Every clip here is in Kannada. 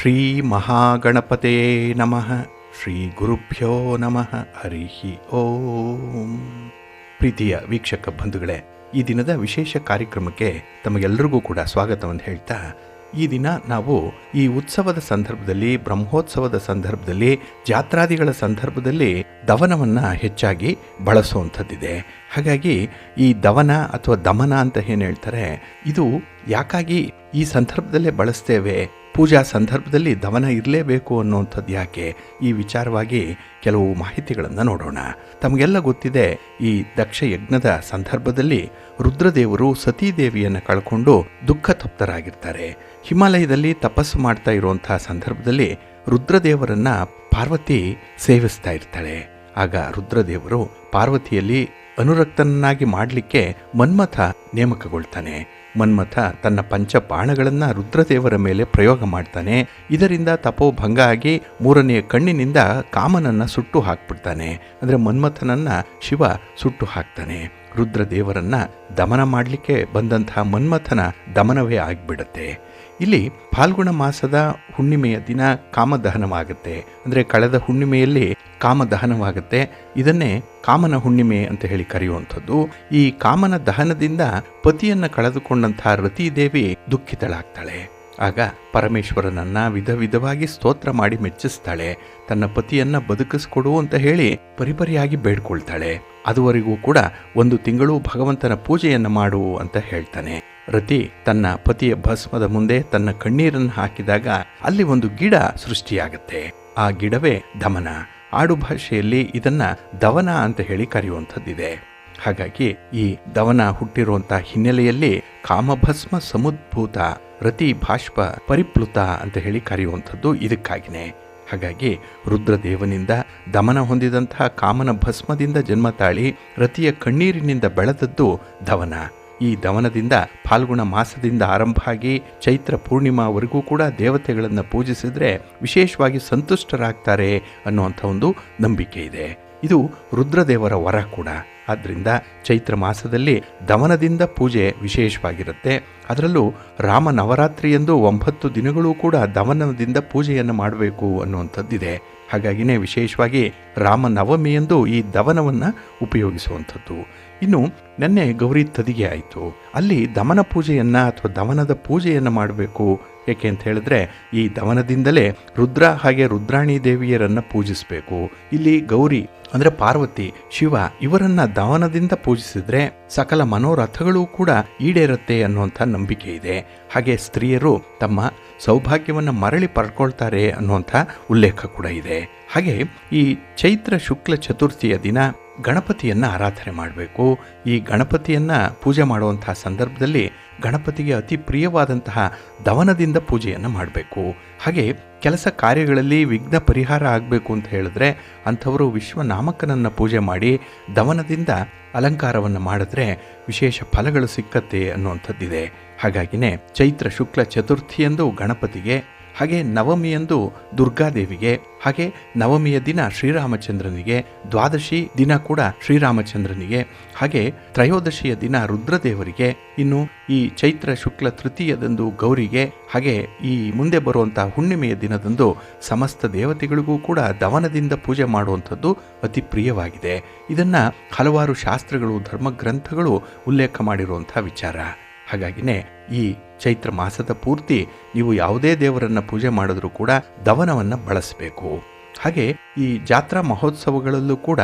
ಶ್ರೀ ಮಹಾಗಣಪತೆ ನಮಃ ಶ್ರೀ ಗುರುಭ್ಯೋ ನಮಃ ಹರಿಹಿ ಓಂ. ಪ್ರೀತಿಯ ವೀಕ್ಷಕ ಬಂಧುಗಳೇ, ಈ ದಿನದ ವಿಶೇಷ ಕಾರ್ಯಕ್ರಮಕ್ಕೆ ತಮಗೆಲ್ಲರಿಗೂ ಕೂಡ ಸ್ವಾಗತವನ್ನು ಹೇಳ್ತಾ, ಈ ದಿನ ನಾವು ಈ ಉತ್ಸವದ ಸಂದರ್ಭದಲ್ಲಿ, ಬ್ರಹ್ಮೋತ್ಸವದ ಸಂದರ್ಭದಲ್ಲಿ, ಜಾತ್ರಾದಿಗಳ ಸಂದರ್ಭದಲ್ಲಿ ದವನವನ್ನು ಹೆಚ್ಚಾಗಿ ಬಳಸುವಂಥದ್ದಿದೆ ಹಾಗಾಗಿ ಈ ದವನ ಅಥವಾ ದಮನ ಅಂತ ಏನು ಹೇಳ್ತಾರೆ, ಇದು ಯಾಕಾಗಿ ಈ ಸಂದರ್ಭದಲ್ಲೇ ಬಳಸ್ತೇವೆ ಪೂಜಾ ಸಂದರ್ಭದಲ್ಲಿ ದಮನ ಇರಲೇಬೇಕು ಅನ್ನುವಂಥದ್ದು ಯಾಕೆ? ಈ ವಿಚಾರವಾಗಿ ಕೆಲವು ಮಾಹಿತಿಗಳನ್ನು ನೋಡೋಣ. ತಮಗೆಲ್ಲ ಗೊತ್ತಿದೆ, ಈ ದಕ್ಷ ಯಜ್ಞದ ಸಂದರ್ಭದಲ್ಲಿ ರುದ್ರದೇವರು ಸತೀದೇವಿಯನ್ನು ಕಳ್ಕೊಂಡು ದುಃಖ ತಪ್ತರಾಗಿರ್ತಾರೆ ಹಿಮಾಲಯದಲ್ಲಿ ತಪಸ್ಸು ಮಾಡ್ತಾ ಇರುವಂತಹ ಸಂದರ್ಭದಲ್ಲಿ ರುದ್ರದೇವರನ್ನ ಪಾರ್ವತಿ ಸೇವಿಸ್ತಾ ಇರ್ತಾಳೆ. ಆಗ ರುದ್ರದೇವರು ಪಾರ್ವತಿಯಲ್ಲಿ ಅನುರಕ್ತನನ್ನಾಗಿ ಮಾಡಲಿಕ್ಕೆ ಮನ್ಮಥ ನೇಮಕಗೊಳ್ತಾನೆ. ಮನ್ಮಥ ತನ್ನ ಪಂಚ ಬಾಣಗಳನ್ನು ರುದ್ರದೇವರ ಮೇಲೆ ಪ್ರಯೋಗ ಮಾಡ್ತಾನೆ. ಇದರಿಂದ ತಪೋಭಂಗ ಆಗಿ ಮೂರನೆಯ ಕಣ್ಣಿನಿಂದ ಕಾಮನನ್ನ ಸುಟ್ಟು ಹಾಕ್ಬಿಡ್ತಾನೆ. ಅಂದರೆ ಮನ್ಮಥನನ್ನ ಶಿವ ಸುಟ್ಟು ಹಾಕ್ತಾನೆ. ರುದ್ರದೇವರನ್ನ ದಮನ ಮಾಡಲಿಕ್ಕೆ ಬಂದಂತಹ ಮನ್ಮಥನ ದಮನವೇ ಆಗಿಬಿಡತ್ತೆ. ಇಲ್ಲಿ ಫಾಲ್ಗುಣ ಮಾಸದ ಹುಣ್ಣಿಮೆಯ ದಿನ ಕಾಮದಹನವಾಗುತ್ತೆ. ಅಂದರೆ ಕಳೆದ ಹುಣ್ಣಿಮೆಯಲ್ಲಿ ಕಾಮದಹನವಾಗುತ್ತೆ. ಇದನ್ನೇ ಕಾಮನ ಹುಣ್ಣಿಮೆ ಅಂತ ಹೇಳಿ ಕರೆಯುವಂಥದ್ದು. ಈ ಕಾಮನ ದಹನದಿಂದ ಪತಿಯನ್ನು ಕಳೆದುಕೊಂಡಂತಹ ರತಿದೇವಿ ದುಃಖಿತಳಾಗ್ತಾಳೆ. ಆಗ ಪರಮೇಶ್ವರನನ್ನ ವಿಧ ವಿಧವಾಗಿ ಸ್ತೋತ್ರ ಮಾಡಿ ಮೆಚ್ಚಿಸ್ತಾಳೆ. ತನ್ನ ಪತಿಯನ್ನ ಬದುಕಿಸ್ಕೊಡು ಅಂತ ಹೇಳಿ ಪರಿಪರಿಯಾಗಿ ಬೇಡ್ಕೊಳ್ತಾಳೆ. ಅದುವರೆಗೂ ಕೂಡ ಒಂದು ತಿಂಗಳು ಭಗವಂತನ ಪೂಜೆಯನ್ನು ಮಾಡು ಅಂತ ಹೇಳ್ತಾನೆ. ರತಿ ತನ್ನ ಪತಿಯ ಭಸ್ಮದ ಮುಂದೆ ತನ್ನ ಕಣ್ಣೀರನ್ನು ಹಾಕಿದಾಗ ಅಲ್ಲಿ ಒಂದು ಗಿಡ ಸೃಷ್ಟಿಯಾಗುತ್ತೆ. ಆ ಗಿಡವೇ ದಮನ. ಆಡು ಭಾಷೆಯಲ್ಲಿ ಇದನ್ನ ದವನ ಅಂತ ಹೇಳಿ ಕರೆಯುವಂಥದ್ದಿದೆ. ಹಾಗಾಗಿ ಈ ದವನ ಹುಟ್ಟಿರುವಂತಹ ಹಿನ್ನೆಲೆಯಲ್ಲಿ ಕಾಮಭಸ್ಮ ಸಮುದ್ಭೂತ, ರತಿ ಭಾಷ್ಪ ಪರಿಪ್ಲುತ ಅಂತ ಹೇಳಿ ಕರೆಯುವಂಥದ್ದು ಇದಕ್ಕಾಗಿನೇ. ಹಾಗಾಗಿ ರುದ್ರದೇವನಿಂದ ದಮನ ಹೊಂದಿದಂತಹ ಕಾಮನ ಭಸ್ಮದಿಂದ ಜನ್ಮ ತಾಳಿ ರತಿಯ ಕಣ್ಣೀರಿನಿಂದ ಬೆಳೆದದ್ದು ದವನ. ಈ ದವನದಿಂದ ಫಾಲ್ಗುಣ ಮಾಸದಿಂದ ಆರಂಭ ಆಗಿ ಚೈತ್ರ ಪೂರ್ಣಿಮಾವರೆಗೂ ಕೂಡ ದೇವತೆಗಳನ್ನು ಪೂಜಿಸಿದ್ರೆ ವಿಶೇಷವಾಗಿ ಸಂತುಷ್ಟರಾಗ್ತಾರೆ ಅನ್ನುವಂಥ ಒಂದು ನಂಬಿಕೆ ಇದೆ. ಇದು ರುದ್ರದೇವರ ವರ ಕೂಡ. ಆದ್ದರಿಂದ ಚೈತ್ರ ಮಾಸದಲ್ಲಿ ದಮನದಿಂದ ಪೂಜೆ ವಿಶೇಷವಾಗಿರುತ್ತೆ. ಅದರಲ್ಲೂ ರಾಮ ನವರಾತ್ರಿಯಂದು ಒಂಬತ್ತು ದಿನಗಳೂ ಕೂಡ ದಮನದಿಂದ ಪೂಜೆಯನ್ನು ಮಾಡಬೇಕು ಅನ್ನುವಂಥದ್ದಿದೆ. ಹಾಗಾಗಿನೇ ವಿಶೇಷವಾಗಿ ರಾಮ ನವಮಿಯಂದು ಈ ದವನವನ್ನು ಉಪಯೋಗಿಸುವಂಥದ್ದು. ಇನ್ನು ನೆನ್ನೆ ಗೌರಿ ತದಿಗೆ ಆಯಿತು. ಅಲ್ಲಿ ದಮನ ಪೂಜೆಯನ್ನು ಅಥವಾ ದಮನದ ಪೂಜೆಯನ್ನು ಮಾಡಬೇಕು ಏಕೆ ಅಂತ ಹೇಳಿದ್ರೆ, ಈ ದವನದಿಂದಲೇ ರುದ್ರ ಹಾಗೆ ರುದ್ರಾಣಿ ದೇವಿಯರನ್ನು ಪೂಜಿಸಬೇಕು. ಇಲ್ಲಿ ಗೌರಿ, ಅಂದರೆ ಪಾರ್ವತಿ, ಶಿವ ಇವರನ್ನ ದವನದಿಂದ ಪೂಜಿಸಿದ್ರೆ ಸಕಲ ಮನೋರಥಗಳು ಕೂಡ ಈಡೇರುತ್ತೆ ಅನ್ನುವಂಥ ನಂಬಿಕೆ ಇದೆ. ಹಾಗೆ ಸ್ತ್ರೀಯರು ತಮ್ಮ ಸೌಭಾಗ್ಯವನ್ನು ಮರಳಿ ಪಡ್ಕೊಳ್ತಾರೆ ಅನ್ನುವಂಥ ಉಲ್ಲೇಖ ಕೂಡ ಇದೆ. ಹಾಗೆ ಈ ಚೈತ್ರ ಶುಕ್ಲ ಚತುರ್ಥಿಯ ದಿನ ಗಣಪತಿಯನ್ನು ಆರಾಧನೆ ಮಾಡಬೇಕು. ಈ ಗಣಪತಿಯನ್ನು ಪೂಜೆ ಮಾಡುವಂತಹ ಸಂದರ್ಭದಲ್ಲಿ ಗಣಪತಿಗೆ ಅತಿ ಪ್ರಿಯವಾದಂತಹ ದವನದಿಂದ ಪೂಜೆಯನ್ನು ಮಾಡಬೇಕು. ಹಾಗೆ ಕೆಲಸ ಕಾರ್ಯಗಳಲ್ಲಿ ವಿಘ್ನ ಪರಿಹಾರ ಆಗಬೇಕು ಅಂತ ಹೇಳಿದ್ರೆ ಅಂಥವರು ವಿಶ್ವನಾಮಕನನ್ನು ಪೂಜೆ ಮಾಡಿ ದವನದಿಂದ ಅಲಂಕಾರವನ್ನು ಮಾಡಿದ್ರೆ ವಿಶೇಷ ಫಲಗಳು ಸಿಕ್ಕತ್ತೆ ಅನ್ನುವಂಥದ್ದಿದೆ. ಹಾಗಾಗಿನೇ ಚೈತ್ರ ಶುಕ್ಲ ಚತುರ್ಥಿಯಂದು ಗಣಪತಿಗೆ ಹಾಗೆ ನವಮಿಯಂದು ದುರ್ಗಾದೇವಿಗೆ, ಹಾಗೆ ನವಮಿಯ ದಿನ ಶ್ರೀರಾಮಚಂದ್ರನಿಗೆ, ದ್ವಾದಶಿ ದಿನ ಕೂಡ ಶ್ರೀರಾಮಚಂದ್ರನಿಗೆ, ಹಾಗೆ ತ್ರಯೋದಶಿಯ ದಿನ ರುದ್ರದೇವರಿಗೆ, ಇನ್ನು ಈ ಚೈತ್ರ ಶುಕ್ಲ ತೃತೀಯದಂದು ಗೌರಿಗೆ, ಹಾಗೆ ಈ ಮುಂದೆ ಬರುವಂತಹ ಹುಣ್ಣಿಮೆಯ ದಿನದಂದು ಸಮಸ್ತ ದೇವತೆಗಳಿಗೂ ಕೂಡ ದವನದಿಂದ ಪೂಜೆ ಮಾಡುವಂಥದ್ದು ಅತಿ ಪ್ರಿಯವಾಗಿದೆ. ಇದನ್ನ ಹಲವಾರು ಶಾಸ್ತ್ರಗಳು, ಧರ್ಮಗ್ರಂಥಗಳು ಉಲ್ಲೇಖ ಮಾಡಿರುವಂಥ ವಿಚಾರ. ಹಾಗಾಗಿನೇ ಈ ಚೈತ್ರ ಮಾಸದ ಪೂರ್ತಿ ನೀವು ಯಾವುದೇ ದೇವರನ್ನ ಪೂಜೆ ಮಾಡಿದ್ರೂ ಕೂಡ ದವನವನ್ನು ಬಳಸಬೇಕು. ಹಾಗೆ ಈ ಜಾತ್ರಾ ಮಹೋತ್ಸವಗಳಲ್ಲೂ ಕೂಡ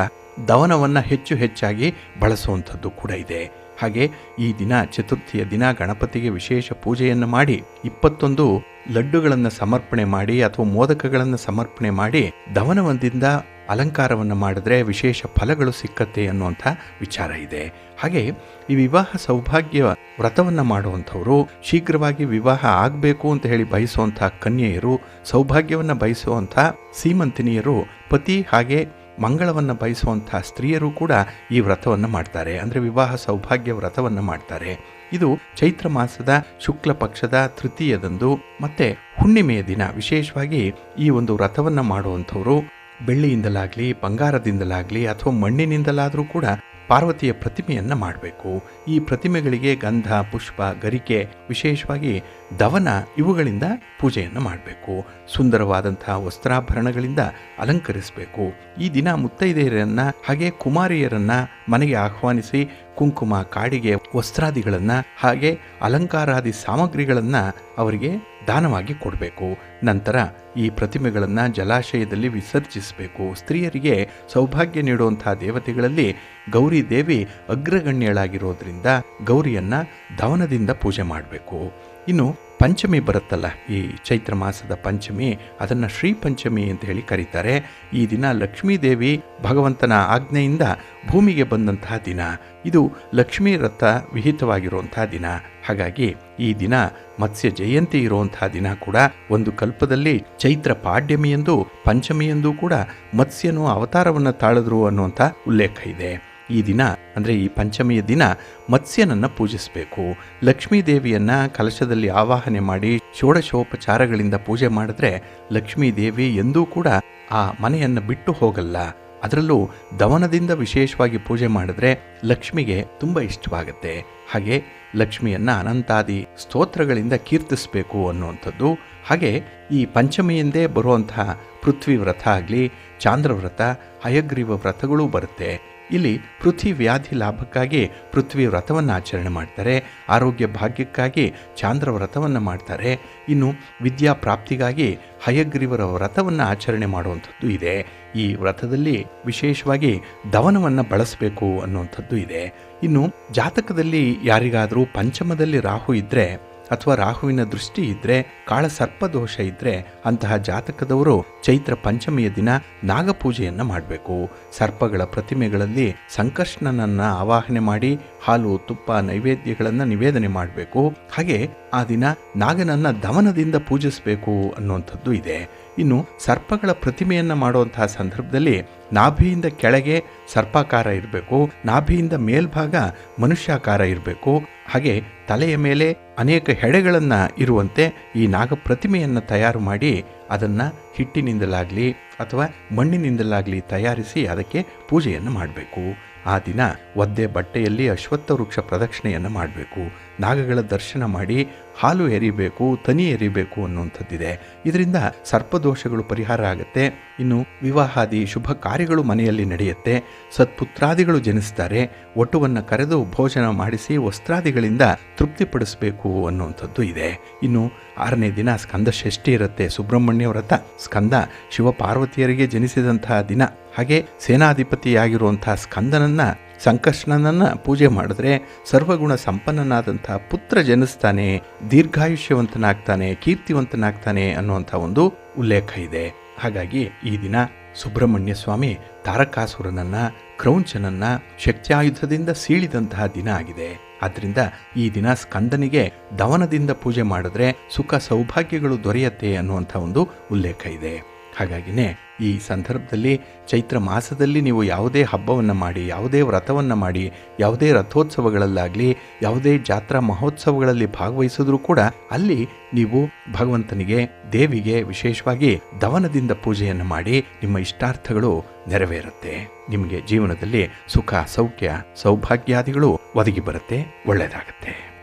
ದವನವನ್ನು ಹೆಚ್ಚು ಹೆಚ್ಚಾಗಿ ಬಳಸುವಂಥದ್ದು ಕೂಡ ಇದೆ. ಹಾಗೆ ಈ ದಿನ ಚತುರ್ಥಿಯ ದಿನ ಗಣಪತಿಗೆ ವಿಶೇಷ ಪೂಜೆಯನ್ನು ಮಾಡಿ ಇಪ್ಪತ್ತೊಂದು ಲಡ್ಡುಗಳನ್ನು ಸಮರ್ಪಣೆ ಮಾಡಿ ಅಥವಾ ಮೋದಕಗಳನ್ನು ಸಮರ್ಪಣೆ ಮಾಡಿ ದವನವೊಂದಿಂದ ಅಲಂಕಾರವನ್ನು ಮಾಡಿದ್ರೆ ವಿಶೇಷ ಫಲಗಳು ಸಿಕ್ಕತ್ತೆ ಅನ್ನುವಂಥ ವಿಚಾರ ಇದೆ. ಹಾಗೆ ಈ ವಿವಾಹ ಸೌಭಾಗ್ಯ ವ್ರತವನ್ನು ಮಾಡುವಂಥವರು ಶೀಘ್ರವಾಗಿ ವಿವಾಹ ಆಗಬೇಕು ಅಂತ ಹೇಳಿ ಬಯಸುವಂಥ ಕನ್ಯೆಯರು, ಸೌಭಾಗ್ಯವನ್ನು ಬಯಸುವಂಥ ಸೀಮಂತಿನಿಯರು, ಪತಿ ಹಾಗೆ ಮಂಗಳವನ್ನು ಬಯಸುವಂಥ ಸ್ತ್ರೀಯರು ಕೂಡ ಈ ವ್ರತವನ್ನು ಮಾಡ್ತಾರೆ. ಅಂದರೆ ವಿವಾಹ ಸೌಭಾಗ್ಯ ವ್ರತವನ್ನು ಮಾಡ್ತಾರೆ. ಇದು ಚೈತ್ರ ಮಾಸದ ಶುಕ್ಲ ಪಕ್ಷದ ತೃತೀಯದಂದು ಮತ್ತೆ ಹುಣ್ಣಿಮೆಯ ದಿನ. ವಿಶೇಷವಾಗಿ ಈ ಒಂದು ವ್ರತವನ್ನು ಮಾಡುವಂಥವರು ಬೆಳ್ಳಿಯಿಂದಲಾಗಲಿ, ಬಂಗಾರದಿಂದಲಾಗಲಿ ಅಥವಾ ಮಣ್ಣಿನಿಂದಲಾದರೂ ಕೂಡ ಪಾರ್ವತಿಯ ಪ್ರತಿಮೆಯನ್ನು ಮಾಡಬೇಕು. ಈ ಪ್ರತಿಮೆಗಳಿಗೆ ಗಂಧ, ಪುಷ್ಪ, ಗರಿಕೆ, ವಿಶೇಷವಾಗಿ ದವನ ಇವುಗಳಿಂದ ಪೂಜೆಯನ್ನು ಮಾಡಬೇಕು. ಸುಂದರವಾದಂತಹ ವಸ್ತ್ರಾಭರಣಗಳಿಂದ ಅಲಂಕರಿಸಬೇಕು. ಈ ದಿನ ಮುತ್ತೈದೆಯರನ್ನು ಹಾಗೆ ಕುಮಾರಿಯರನ್ನ ಮನೆಗೆ ಆಹ್ವಾನಿಸಿ ಕುಂಕುಮ, ಕಾಡಿಗೆ ವಸ್ತ್ರಾದಿಗಳನ್ನು ಹಾಗೆ ಅಲಂಕಾರಾದಿ ಸಾಮಗ್ರಿಗಳನ್ನು ಅವರಿಗೆ ದಾನವಾಗಿ ಕೊಡಬೇಕು. ನಂತರ ಈ ಪ್ರತಿಮೆಗಳನ್ನು ಜಲಾಶಯದಲ್ಲಿ ವಿಸರ್ಜಿಸಬೇಕು. ಸ್ತ್ರೀಯರಿಗೆ ಸೌಭಾಗ್ಯ ನೀಡುವಂತಹ ದೇವತೆಗಳಲ್ಲಿ ಗೌರಿ ದೇವಿ ಅಗ್ರಗಣ್ಯಳಾಗಿರೋದ್ರಿಂದ ಗೌರಿಯನ್ನ ಧವನದಿಂದ ಪೂಜೆ ಮಾಡಬೇಕು. ಇನ್ನು ಪಂಚಮಿ ಬರುತ್ತಲ್ಲ, ಈ ಚೈತ್ರ ಮಾಸದ ಪಂಚಮಿ, ಅದನ್ನು ಶ್ರೀ ಪಂಚಮಿ ಅಂತ ಹೇಳಿ ಕರೀತಾರೆ. ಈ ದಿನ ಲಕ್ಷ್ಮೀ ದೇವಿ ಭಗವಂತನ ಆಜ್ಞೆಯಿಂದ ಭೂಮಿಗೆ ಬಂದಂತಹ ದಿನ. ಇದು ಲಕ್ಷ್ಮೀ ರಥ ವಿಹಿತವಾಗಿರುವಂತಹ ದಿನ. ಹಾಗಾಗಿ ಈ ದಿನ ಮತ್ಸ್ಯ ಜಯಂತಿ ಇರುವಂತಹ ದಿನ ಕೂಡ ಒಂದು ಕಲ್ಪದಲ್ಲಿ ಚೈತ್ರ ಪಂಚಮಿ ಎಂದು ಕೂಡ ಮತ್ಸ್ಯನು ಅವತಾರವನ್ನು ತಾಳಿದ್ರು ಅನ್ನುವಂಥ ಉಲ್ಲೇಖ ಇದೆ. ಈ ದಿನ ಅಂದರೆ ಈ ಪಂಚಮಿಯ ದಿನ ಮತ್ಸ್ಯನನ್ನು ಪೂಜಿಸಬೇಕು. ಲಕ್ಷ್ಮೀ ದೇವಿಯನ್ನ ಕಲಶದಲ್ಲಿ ಆವಾಹನೆ ಮಾಡಿ ಷೋಡಶೋಪಚಾರಗಳಿಂದ ಪೂಜೆ ಮಾಡಿದ್ರೆ ಲಕ್ಷ್ಮೀ ದೇವಿ ಎಂದೂ ಕೂಡ ಆ ಮನೆಯನ್ನು ಬಿಟ್ಟು ಹೋಗಲ್ಲ. ಅದರಲ್ಲೂ ದವನದಿಂದ ವಿಶೇಷವಾಗಿ ಪೂಜೆ ಮಾಡಿದ್ರೆ ಲಕ್ಷ್ಮಿಗೆ ತುಂಬ ಇಷ್ಟವಾಗುತ್ತೆ. ಹಾಗೆ ಲಕ್ಷ್ಮಿಯನ್ನ ಅನಂತಾದಿ ಸ್ತೋತ್ರಗಳಿಂದ ಕೀರ್ತಿಸಬೇಕು ಅನ್ನುವಂಥದ್ದು. ಹಾಗೆ ಈ ಪಂಚಮಿಯಿಂದೇ ಬರುವಂತಹ ಪೃಥ್ವಿ ವ್ರತ ಆಗಲಿ ಚಾಂದ್ರವ್ರತ ಹಯಗ್ರೀವ ವ್ರತಗಳೂ ಬರುತ್ತೆ. ಇಲ್ಲಿ ಪೃಥ್ವಿ ವ್ಯಾಧಿ ಲಾಭಕ್ಕಾಗಿ ಪೃಥ್ವಿ ವ್ರತವನ್ನು ಆಚರಣೆ ಮಾಡ್ತಾರೆ. ಆರೋಗ್ಯ ಭಾಗ್ಯಕ್ಕಾಗಿ ಚಾಂದ್ರ ವ್ರತವನ್ನು ಮಾಡ್ತಾರೆ. ಇನ್ನು ವಿದ್ಯಾ ಪ್ರಾಪ್ತಿಗಾಗಿ ಹಯಗ್ರೀವರ ವ್ರತವನ್ನು ಆಚರಣೆ ಮಾಡುವಂಥದ್ದು ಇದೆ. ಈ ವ್ರತದಲ್ಲಿ ವಿಶೇಷವಾಗಿ ದವನವನ್ನು ಬಳಸಬೇಕು ಅನ್ನುವಂಥದ್ದು ಇದೆ. ಇನ್ನು ಜಾತಕದಲ್ಲಿ ಯಾರಿಗಾದರೂ ಪಂಚಮದಲ್ಲಿ ರಾಹು ಇದ್ದರೆ ಅಥವಾ ರಾಹುವಿನ ದೃಷ್ಟಿ ಇದ್ದರೆ ಸರ್ಪದೋಷ ಇದ್ರೆ ಅಂತಹ ಜಾತಕದವರು ಚೈತ್ರ ಪಂಚಮಿಯ ದಿನ ನಾಗಪೂಜೆಯನ್ನು ಮಾಡಬೇಕು. ಸರ್ಪಗಳ ಪ್ರತಿಮೆಗಳಲ್ಲಿ ಸಂಕರ್ಷಣನನ್ನು ಆವಾಹನೆ ಮಾಡಿ, ಹಾಲು, ತುಪ್ಪ, ನೈವೇದ್ಯಗಳನ್ನು ನಿವೇದನೆ ಮಾಡಬೇಕು. ಹಾಗೆ ಆ ದಿನ ನಾಗನನ್ನ ದಮನದಿಂದ ಪೂಜಿಸಬೇಕು ಅನ್ನುವಂಥದ್ದು ಇದೆ. ಇನ್ನು ಸರ್ಪಗಳ ಪ್ರತಿಮೆಯನ್ನು ಮಾಡುವಂತಹ ಸಂದರ್ಭದಲ್ಲಿ ನಾಭಿಯಿಂದ ಕೆಳಗೆ ಸರ್ಪಾಕಾರ ಇರಬೇಕು. ನಾಭಿಯಿಂದ ಮೇಲ್ಭಾಗ ಮನುಷ್ಯಾಕಾರ ಇರಬೇಕು. ಹಾಗೆ ತಲೆಯ ಮೇಲೆ ಅನೇಕ ಹೆಡೆಗಳನ್ನು ಇರುವಂತೆ ಈ ನಾಗ ಪ್ರತಿಮೆಯನ್ನು ತಯಾರು ಮಾಡಿ ಅದನ್ನು ಹಿಟ್ಟಿನಿಂದಲಾಗಲಿ ಅಥವಾ ಮಣ್ಣಿನಿಂದಲಾಗಲಿ ತಯಾರಿಸಿ ಅದಕ್ಕೆ ಪೂಜೆಯನ್ನು ಮಾಡಬೇಕು. ಆ ದಿನ ಒದ್ದೆ ಬಟ್ಟೆಯಲ್ಲಿ ಅಶ್ವತ್ಥ ವೃಕ್ಷ ಪ್ರದಕ್ಷಿಣೆಯನ್ನು ಮಾಡಬೇಕು. ನಾಗಗಳ ದರ್ಶನ ಮಾಡಿ ಹಾಲು ಎರಿಬೇಕು, ತನಿ ಎರಿಬೇಕು ಅನ್ನುವಂಥದ್ದಿದೆ. ಇದರಿಂದ ಸರ್ಪದೋಷಗಳು ಪರಿಹಾರ ಆಗುತ್ತೆ. ಇನ್ನು ವಿವಾಹಾದಿ ಶುಭ ಕಾರ್ಯಗಳು ಮನೆಯಲ್ಲಿ ನಡೆಯುತ್ತೆ. ಸತ್ಪುತ್ರಾದಿಗಳು ಜನಿಸ್ತಾರೆ. ಒಟ್ಟುವನ್ನು ಕರೆದು ಭೋಜನ ಮಾಡಿಸಿ ವಸ್ತ್ರಾದಿಗಳಿಂದ ತೃಪ್ತಿಪಡಿಸಬೇಕು ಅನ್ನುವಂಥದ್ದು ಇದೆ. ಇನ್ನು ಆರನೇ ದಿನ ಸ್ಕಂದ ಷಷ್ಠಿ ಇರುತ್ತೆ. ಸುಬ್ರಹ್ಮಣ್ಯ ವ್ರತ ಸ್ಕಂದ ಶಿವಪಾರ್ವತಿಯರಿಗೆ ಜನಿಸಿದಂತಹ ದಿನ. ಹಾಗೆ ಸೇನಾಧಿಪತಿಯಾಗಿರುವಂತಹ ಸ್ಕಂದನನ್ನ ಸಂಕರ್ಷಣನನ್ನ ಪೂಜೆ ಮಾಡಿದ್ರೆ ಸರ್ವಗುಣ ಸಂಪನ್ನನಾದಂಥ ಪುತ್ರ ಜನಿಸ್ತಾನೆ, ದೀರ್ಘಾಯುಷ್ಯವಂತನಾಗ್ತಾನೆ, ಕೀರ್ತಿವಂತನಾಗ್ತಾನೆ ಅನ್ನುವಂಥ ಒಂದು ಉಲ್ಲೇಖ ಇದೆ. ಹಾಗಾಗಿ ಈ ದಿನ ಸುಬ್ರಹ್ಮಣ್ಯ ಸ್ವಾಮಿ ತಾರಕಾಸುರನನ್ನ, ಕ್ರೌಂಚನನ್ನ ಶಕ್ತಿಯಾಯುಧದಿಂದ ಸೀಳಿದಂತಹ ದಿನ ಆಗಿದೆ. ಆದ್ದರಿಂದ ಈ ದಿನ ಸ್ಕಂದನಿಗೆ ದವನದಿಂದ ಪೂಜೆ ಮಾಡಿದ್ರೆ ಸುಖ ಸೌಭಾಗ್ಯಗಳು ದೊರೆಯತ್ತೆ ಅನ್ನುವಂಥ ಒಂದು ಉಲ್ಲೇಖ ಇದೆ. ಹಾಗಾಗಿನೇ ಈ ಸಂದರ್ಭದಲ್ಲಿ ಚೈತ್ರ ಮಾಸದಲ್ಲಿ ನೀವು ಯಾವುದೇ ಹಬ್ಬವನ್ನು ಮಾಡಿ, ಯಾವುದೇ ವ್ರತವನ್ನು ಮಾಡಿ, ಯಾವುದೇ ರಥೋತ್ಸವಗಳಲ್ಲಾಗಲಿ, ಯಾವುದೇ ಜಾತ್ರಾ ಮಹೋತ್ಸವಗಳಲ್ಲಿ ಭಾಗವಹಿಸಿದ್ರೂ ಕೂಡ ಅಲ್ಲಿ ನೀವು ಭಗವಂತನಿಗೆ, ದೇವಿಗೆ ವಿಶೇಷವಾಗಿ ದವನದಿಂದ ಪೂಜೆಯನ್ನು ಮಾಡಿ ನಿಮ್ಮ ಇಷ್ಟಾರ್ಥಗಳು ನೆರವೇರುತ್ತೆ. ನಿಮಗೆ ಜೀವನದಲ್ಲಿ ಸುಖ, ಸೌಖ್ಯ, ಸೌಭಾಗ್ಯಾದಿಗಳು ಒದಗಿ ಬರುತ್ತೆ, ಒಳ್ಳೆಯದಾಗುತ್ತೆ.